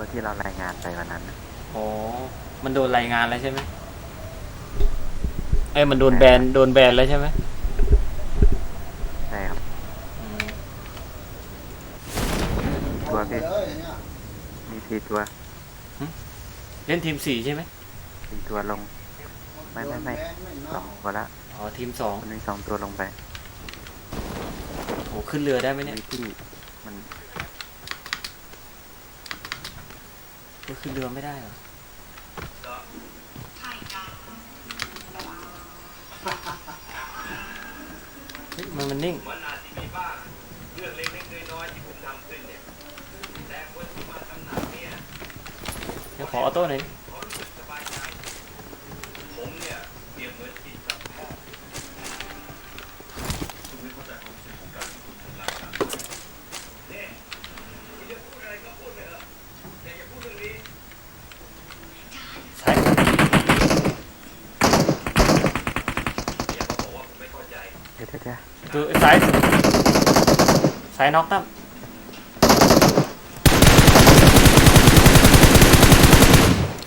ตัวที่เรารายงานไปวันนั้นน่ะอ๋อมันโดนรายงานแล้วใช่ไหมเอ้ยมันโดนแบน โดนแบนแล้วใช่ไหมใช่ครับอืมตัวพี่มีสี่ตัวเล่นทีมสี่ใช่ไหมสี่ตัวลง ไม่ไม่ไม่สองคนละอ๋อทีมสองมันมีสองตัวลงไปโหขึ้นเรือได้ไหมเนี่ย มีที่มัน ก็ขึ้นเรือไม่ได้เหรอเฮ้ยมันมันนิ่ง มันอาจจะมีบ้างเรื่องเล็กๆน้อยๆที่ผมทำขึ้นเนี่ยแต่คนที่มาตำหนักเนี่ย เดี๋ยวขอออโต้หน่อยเขารู้สึกสบายใจ ผมเนี่ยเปรียบเหมือนจิตสัมผัสคุณไม่เข้าใจความรู้สึกของการที่คุณทำลายกันเนี่ยคุณจะพูดอะไรก็พูดไปเถอะแต่อย่าพูดเรื่องนี้ ซ้าย อย่ามาบอกว่าผมไม่เข้าใจ เดี๋ยวเดี๋ยวเดี๋ยวดูซ้ายสุดซ้ายน็อกตั้ม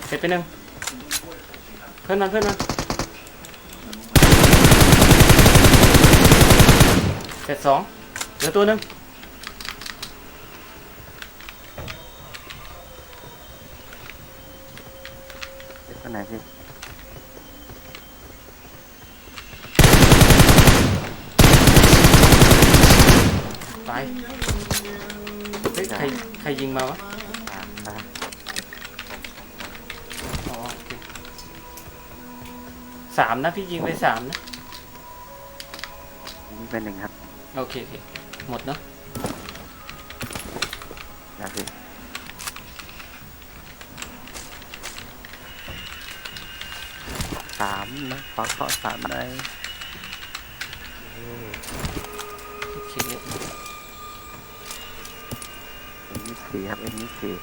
เสร็จไปหนึ่งเพื่อนมันเพื่อนมันเสร็จสองเหลือตัวหนึ่งเดี๋ยวตัวไหนพี่ ตาย เฮ้ยใครใครยิงมาวะตามตามอ๋อโอเคสามนะพี่ยิงไปสามนะ นี่เป็นหนึ่งครับโอเคโอเคหมดเนาะนะพี่สามนะขอขอสามเลยโอเค เอ็มยี่ สี่ครับเอ็มยี่สี่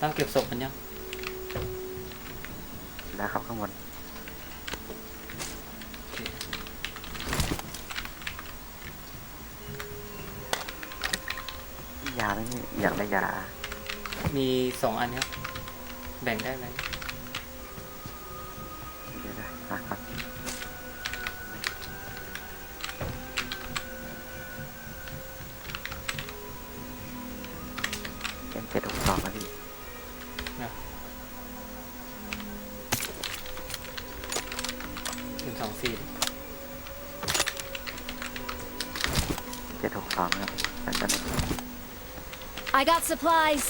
ตั้งเก็บศพมันยังแล้วครับข้างบนโอเคยาไหมพี่อยากได้ยา มีสองอันครับ แบ่งได้ไหม I got supplies.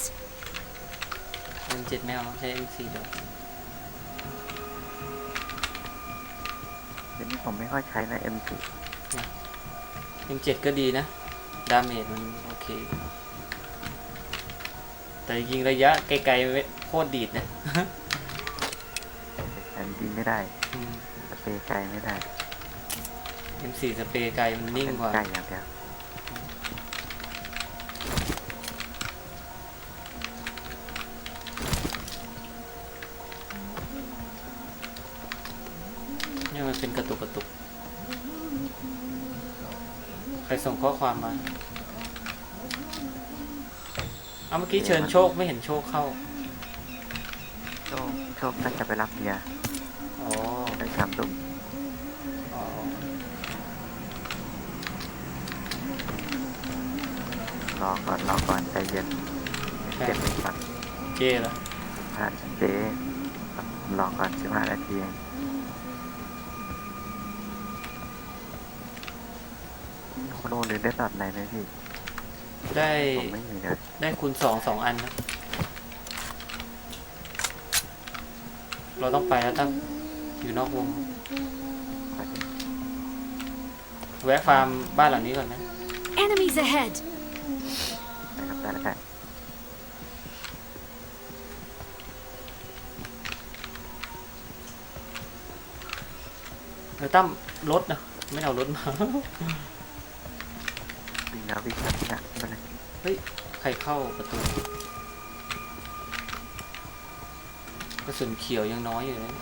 เอ็มเจ็ดไม่เอาใช้เอ็มสี่เดียวเดี๋ยวนี้ผมไม่ค่อยใช้นะเอ็มสี่เอ็มเจ็ดก็ดีนะ ดาเมจมันโอเค แต่ยิงระยะไกลๆไม่โคตรดีดนะ แต่ยิงไม่ได้สเปรย์ไกลไม่ได้ เอ็มสี่สเปรย์ไกลมันนิ่งกว่าใกล้อย่างเดียว มันเป็นกระตุกกระตุก ใครส่งข้อความมา เอาเมื่อกี้เชิญโชคไม่เห็นโชคเข้า โชคโชคน่าจะไปรับเบียร์อ๋อได้สามตุ้มอ๋อรอก่อนรอก่อนใจเย็นเจ็บก่อนเจ้เหรอผ่านเจ๊รอก่อนสิบห้านาทีเองมี โคโนหรือได้ตัดไหนไหมพี่ได้ผมไม่มีเลยได้คูณสองสองอันนะเราต้องไปแล้วตั้งอยู่นอกวง แวะฟาร์มบ้านหลังนี้ก่อนนะ Enemies ahead. นะครับได้แล้วได้เออตั้มรถนะ ไม่เอารถมา วิ่งแล้ววิ่งแล้ววิ่งแล้วมาเลยเฮ้ย ใครเข้าประตู กระสุนเขียวยังน้อยอยู่เลย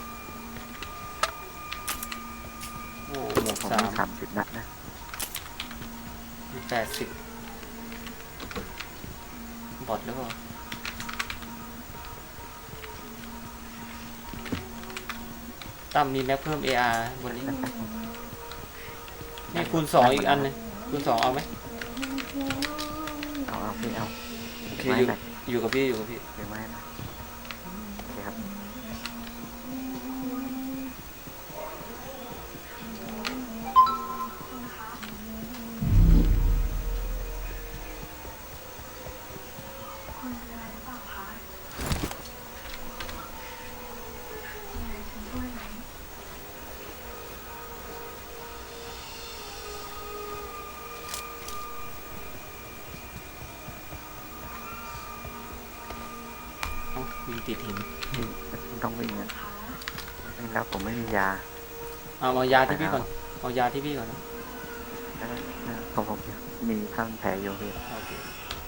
โอ้หมวกผมสามีมสามสิบนัดนะแปดสิบบอทหรือเปล่าตั้มมีแม็กเพิ่ม AR บนนี้ นี่คูณสองอีกอันหนึงคูณสองเอาไหม เอาเอาพี่เอา โอเคไม่อยู่ไหนอยู่กับพี่อยู่กับพี่ ผมไม่มียาเอาเอายาที่พี่ก่อน เอายาที่พี่ก่อนนะแล้วผมผมมีข้างแผลอยู่พี่โอเค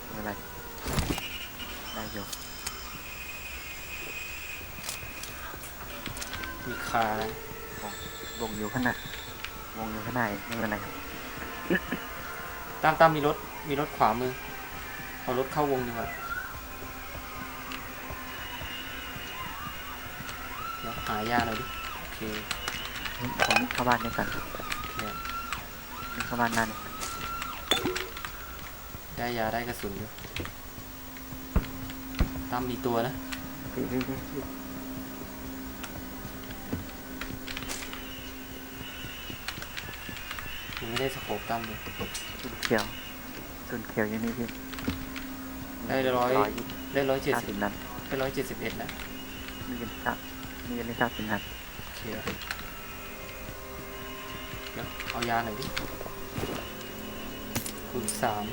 ไม่เป็นไรได้อยู่มีคาวงอยู่ข้างในวงอยู่ข้างในไม่เป็นไรครับตามตามมีรถ มีรถขวามือ เอารถเข้าวงดีกว่าเดี๋ยวหายาหน่อยดิโอเค ผมเข้าบ้านนี้ก่อนเนี่ยเข้าบ้านนั่นได้ยาได้กระสุนอยู่ตามมีตัวนะยังไม่ได้สโคปตั้มเลยสุนเขียวสุนเขียวยู่นี่พี่ได้ร้อยได้ร้อยเจ็ดสิบนัดได้ร้อยเจ็ดสิบเอ็ดนะมีเงินสักมีเงินสักสิบนัดโอ เคเดี๋ยวเอายาหน่อยดิคูณสาม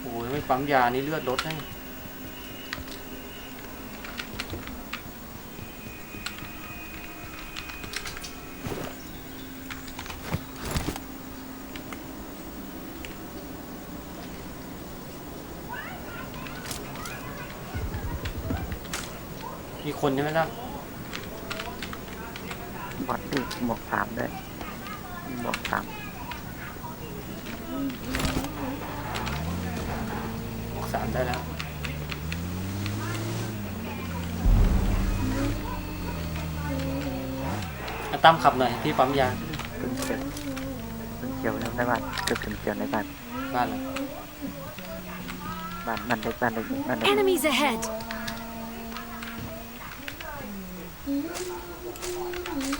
โอ้ยไม่ปั๊มยานี่เลือดลดนะมี คนใช่ไหมล่ะบอดพี่หมวกสามด้วยหมวกสามสามได้แล้วอะตั้มขับหน่อยพี่ปั๊มยาสุนเขียวสุนเขียวในบ้านคือสุนเขียวในบ้านบ้านเลยบ้านบ้านเล็กบ้านเล็กบ้านเล็ก Enemies ahead!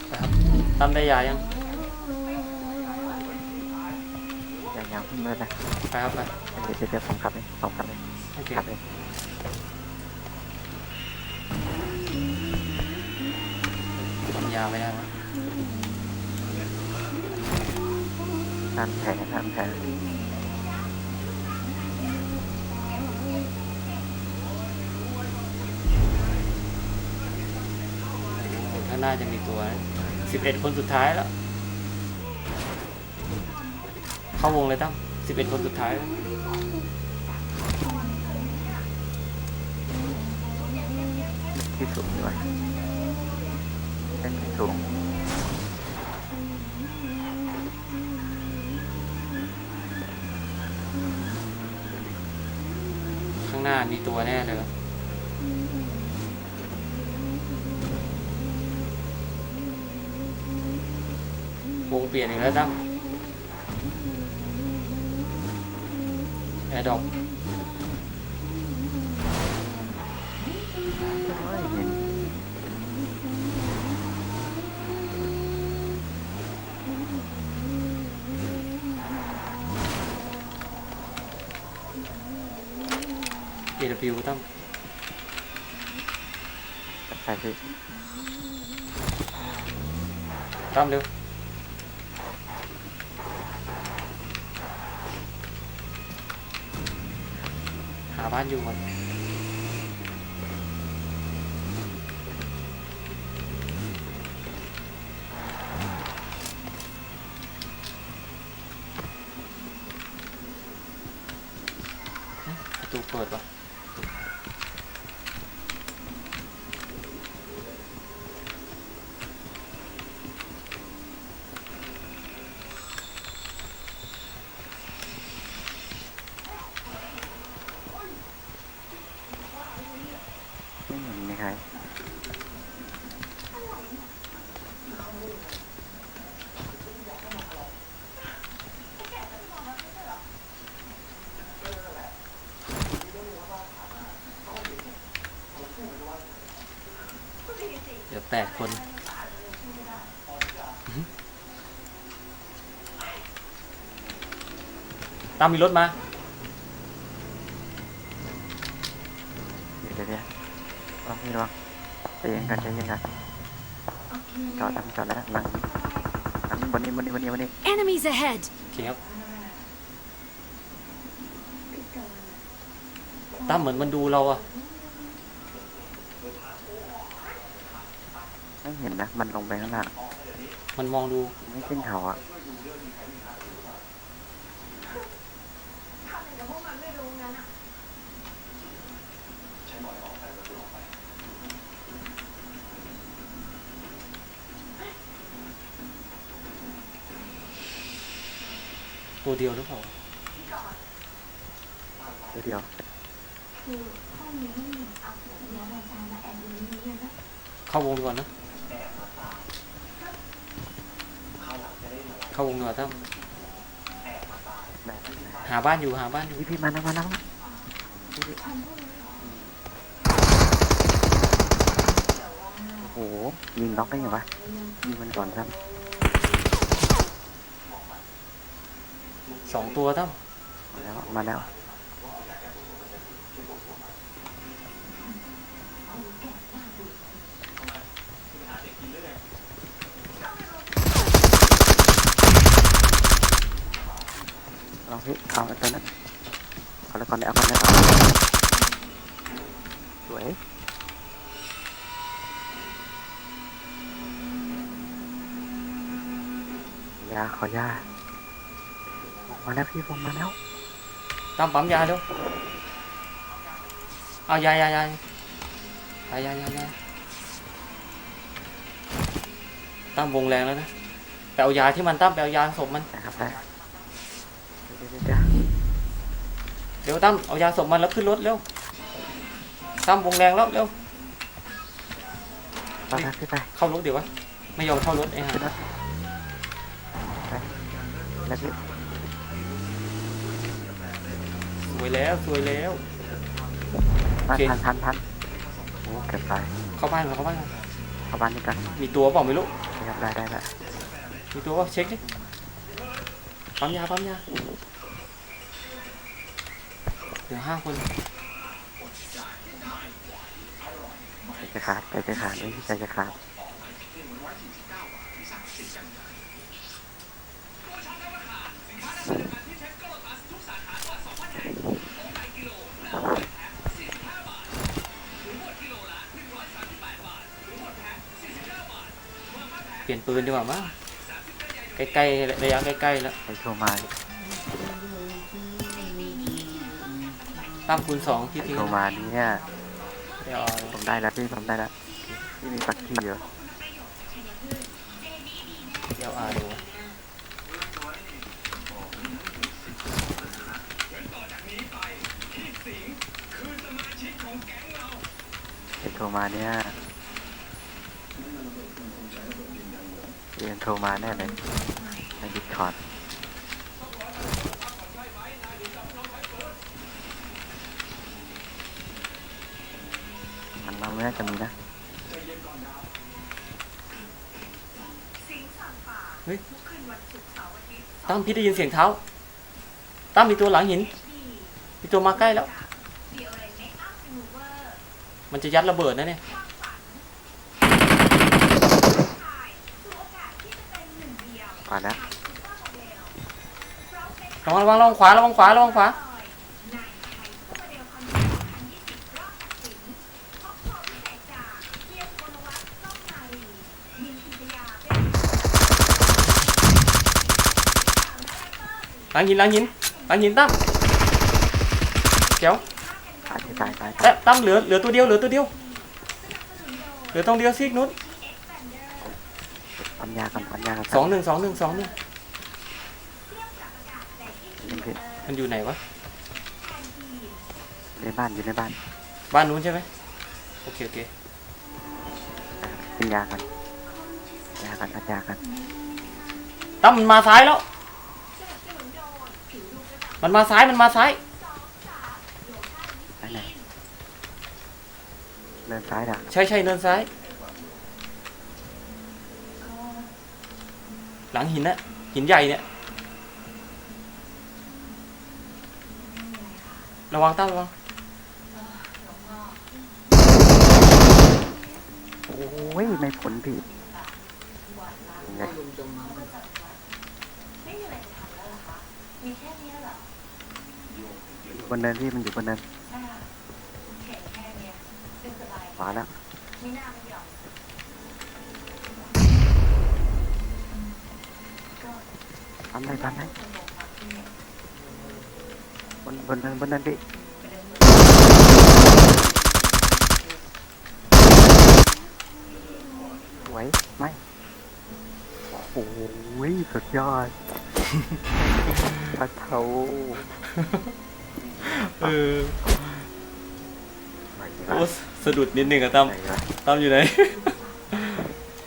ไปครับตั้มได้ยายังอย่างอย่างขึ้นเลยนะไปครับไปเดี๋ยวเดี๋ยวเดี๋ยวผมขับเองผมขับเองโอเคขับเองปั๊มยาไม่ได้แล้วทานแผลทานแผล ข้างห น้าจะมีตัวสิบเอ็ดคนสุดท้ายแล้ว เข้าวงเลยตั้มสิบเอ็ดคนสุดท้ายแล้วที่สูงด้วยเส้นที่สูงข้างหน้ามีตัวแน่เลย งเปลี่ยนอีกแล้วตั้มแอร์ดอกเห็นเอวิวตั้มใช่พี่ตั้มเร็ว หาบ้านอยู่ก่อน เอ๊ะประตูเปิดวะดคนอื้อหือตามมีรถมา เดี๋ยวเดี๋ยวเดี๋ยวลองพี่ลองใจเย็นกันใจเย็นกันจอดแล้วจอดแล้วหลังหลังบนนี้บนนี้บนนี้บนนี้ Enemies ahead! โอเคครับตั้มเหมือนมันดูเราอะ ไม่เห็นนะ มันลงไปข้างล่างมันมองดูไม่ขึ้นเขาอะตัวเดียวหรือเปล่าเดี๋ยวเดียวเข้าวงดีกว่อนนะ เข้าวงดีกว่าตั้มได้ได้ได้หาบ้านอยู่หาบ้านอยู่พี่พี่มาแล้วมาแล้วพี่พี่โอ้โหยิงน็อกได้ไงวะยิงมันก่อนครับสองตัวตั้มมาแล้วมาแล้ว ลองพี่เอาตัวนั้นเอาแล้วก่อนเลยเอาก่อนเลยก่อนสวยยาขอยามาแล้วพี่ผมมาแล้วต้มปั๊มยาดูเอายายายายายายายาตั้มวงแรงแล้วนะแปลยาที่มันตั้มแปลยาศพมันนะครับ เร็วตั้มเอายาศพมันแล้วขึ้นรถเร็วตั้มวงแรงแล้วเร็วไปไปพี่ไปเข้ารถเดี๋ยววะไม่ยอมเข้ารถไอ้ห่าขึ้นรถไปแล้วพี่สวยแล้วสวยแล้ว มาโอเค ทันทันทันโอ้เกือบตายเข้าบ้านก่อนเข้าบ้านก่อนเข้าบ้านนี่กันมีตัวเปล่าไม่รู้นะครับได้ได้ได้มีตัวว่าเช็คดิปั๊มยาปั๊มยา เหลือห้าคนใจจะขาดใจจะขาดเอ้ยใจจะขาดเปลี่ยนปืนดีกว่ามั้งใกล้ๆระยะใกล้ๆแล้ว ไปโทรมา ตั้มคูณสองที่ไปทิ้งโทรมาเนี่ยเดี๋ยวผมได้แล้วพี่ผมได้แล้วพี่มีปักกี้อยู่เดี๋ยวอาดูไปโทรมาเนี่ยเรียนโทรมาแน่เลยในดิสคอร์ด ไม่น่าจะมีนะตั้มพี่ได้ยินเสียงเท้า ตั้มมีตัวหลังหิน มีตัวมาใกล้แล้ว มันจะยัดระเบิดนะเนี่ยก่อนแล้วระวังระวังระวังขวาระวังขวาระวังขวา หลังหินหลังหินหลังหินตั้มเดี๋ยวตายตายตายตายเอ๊ะตั้มเหลือเหลือตัวเดียวเหลือตัวเดียวเหลือตรงเดียวซีกนุ้นปัญญากันปัญญากันสองหนึ่งสองหนึ่งสองหนึ่งพี่มันอยู่ไหนวะในบ้านอยู่ในบ้าน บ้านนู้นใช่ไหมโอเคโอเคกินยากันยากันพัดยากันตั้มมันมาซ้ายแล้ว มันมาซ้ายมันมาซ้ายไปไหนเนินซ้ายนะใช่ใช่เนินซ้าย หลังหินนะหินใหญ่เนี่ย ระวังตั้มระวังโอ้ยไม่ผลผิด บนเนินพี่มันอยู่บนเนินใช่ค่ะแข็งแค่เนี้ยเป็นสบายขวาแล้วไม่น่าไม่ยอมก็ทำได้ทำได้คนบอกความที่เนี่ยบนบนเนินบนเนินพี่ไหวไหมโอ้ยสุดยอดพระเท้า เออไหวโอ้สะดุดนิดนึงอะตั้มไหวตั้มอยู่ไหน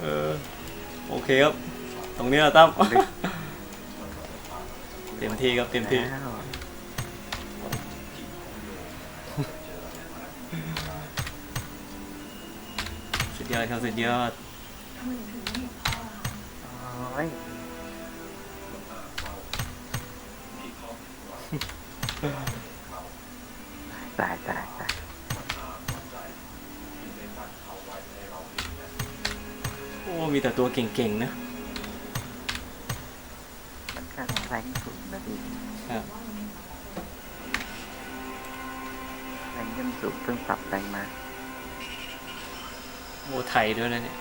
เออ โอเคครับ ตรงนี้อะตั้มเต็มที่ครับเต็มที่แล้วสุดยอดครับสุดยอด ตายตายตายโอ้ มีแต่ตัวเก่งๆนะมันก็แรงสุดนะพี่ครับแรงขึ้นสูงเพิ่งปรับแรงมาโอ้ไทยด้วยนะเนี่ย